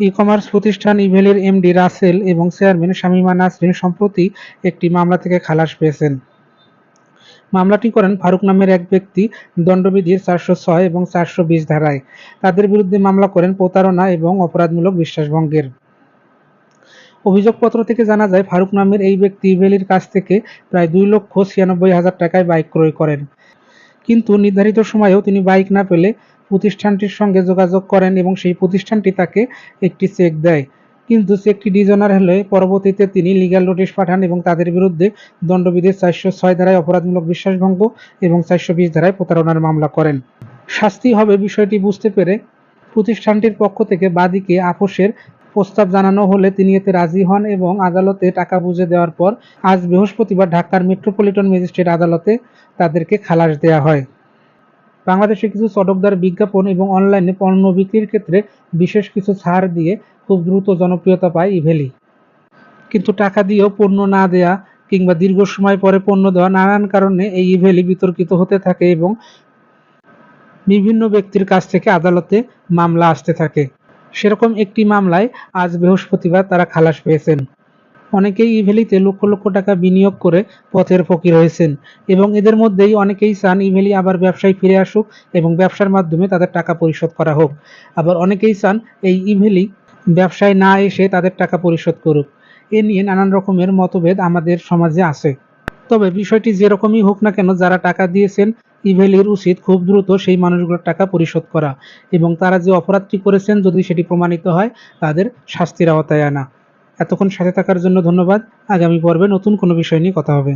E commerce প্রতিষ্ঠান ইভেলের MD Rasel এবং chairman Shamima Nasrin সম্প্রতি একটি মামলা থেকে খালাস পেয়েছেন। মামলাটি করেন ফারুক নামের এক ব্যক্তি দণ্ডবিধির চারশো ছয় এবং চারশো বিশ ধারায়। তাদের বিরুদ্ধে মামলা করেন প্রতারণা এবং অপরাধমূলক বিশ্বাসভঙ্গের। অভিযোগপত্র থেকে জানা যায়, ফারুক নামের এই ব্যক্তি ইভেলির কাছ থেকে প্রায় দুই লক্ষ ছিয়ানব্বই হাজার টাকায় বাইক ক্রয় করেন। কিন্তু নির্ধারিত সময়েও তিনি বাইক না পেলে প্রতিষ্ঠানটির সঙ্গে যোগাযোগ করেন এবং সেই প্রতিষ্ঠানটি তাকে একটি চেক দেয়। কিন্তু চেকটি ডিজনার হলে পরবর্তীতে তিনি লিগ্যাল নোটিশ পাঠান এবং তাদের বিরুদ্ধে দণ্ডবিধির চারশো ছয় ধারায় অপরাধমূলক বিশ্বাসভঙ্গ এবং চারশো বিশ ধারায় প্রতারণার মামলা করেন। শাস্তি হবে বিষয়টি বুঝতে পেরে প্রতিষ্ঠানটির পক্ষ থেকে বাদীকে আপোষের প্রস্তাব জানানো হলে তিনি এতে রাজি হন এবং আদালতে টাকা বুঝে দেওয়ার পর আজ বৃহস্পতিবার ঢাকার মেট্রোপলিটন ম্যাজিস্ট্রেট আদালতে তাদেরকে খালাস দেওয়া হয়। বাংলাদেশে কিছু চটকদার বিজ্ঞাপন এবং অনলাইনে পণ্য বিক্রির ক্ষেত্রে বিশেষ কিছু ছাড় দিয়ে খুব দ্রুত জনপ্রিয়তা পায় ইভেলি। কিন্তু টাকা দিয়েও পণ্য না দেয়া কিংবা দীর্ঘ সময় পরে পণ্য দেওয়া নানান কারণে এই ইভেলি বিতর্কিত হতে থাকে এবং বিভিন্ন ব্যক্তির কাছ থেকে আদালতে মামলা আসতে থাকে। সেরকম একটি মামলায় আজ বৃহস্পতিবার তারা খালাস পেয়েছেন। অনেকেই ইভেলিতে লক্ষ লক্ষ টাকা বিনিয়োগ করে পথের ফকির হয়েছেন এবং এদের মধ্যেই অনেকেই চান ইভেলি আবার ব্যবসায় ফিরে আসুক এবং ব্যবসার মাধ্যমে তাদের টাকা পরিশোধ করা হোক। আবার অনেকেই চান এই ইভেলি ব্যবসায় না এসে তাদের টাকা পরিশোধ করুক। এ নিয়ে নানান রকমের মতভেদ আমাদের সমাজে আছে। তবে বিষয়টি যেরকমই হোক না কেন, যারা টাকা দিয়েছেন, ইভেলির উচিত খুব দ্রুত সেই মানুষগুলোর টাকা পরিশোধ করা এবং তারা যে অপরাধটি করেছেন যদি সেটি প্রমাণিত হয়, তাদের শাস্তির আওতায় আনা। এতক্ষণ সাথে থাকার জন্য ধন্যবাদ। আগামী পর্বে নতুন কোনো বিষয় নিয়ে কথা হবে।